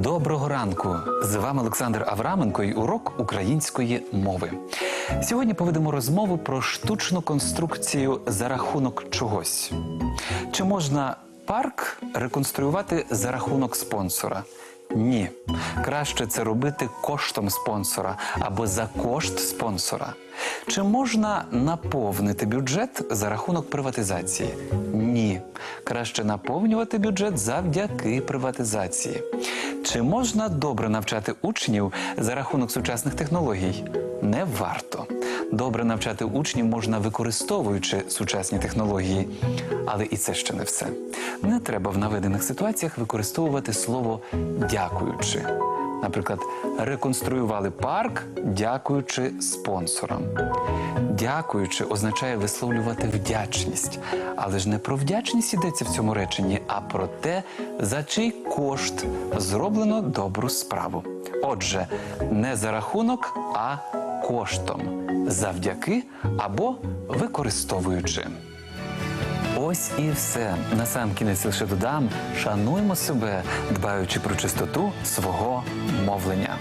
Доброго ранку! З вами Олександр Авраменко і урок української мови. Сьогодні поведемо розмову про штучну конструкцію за рахунок чогось. Чи можна парк реконструювати за рахунок спонсора? Ні. Краще це робити коштом спонсора або за кошт спонсора. Чи можна наповнити бюджет за рахунок приватизації? Краще наповнювати бюджет завдяки приватизації. Чи можна добре навчати учнів за рахунок сучасних технологій? Не варто. Добре навчати учнів можна використовуючи сучасні технології. Але і це ще не все. Не треба в наведених ситуаціях використовувати слово дякуючи. Наприклад, реконструювали парк, дякуючи спонсорам. Дякуючи означає висловлювати вдячність. Але ж не про вдячність йдеться в цьому реченні, а про те, за чий кошт зроблено добру справу. Отже, не за рахунок, а коштом, завдяки або використовуючи. Ось і все. На сам кінець лише додам: шануймо себе, дбаючи про чистоту свого мовлення.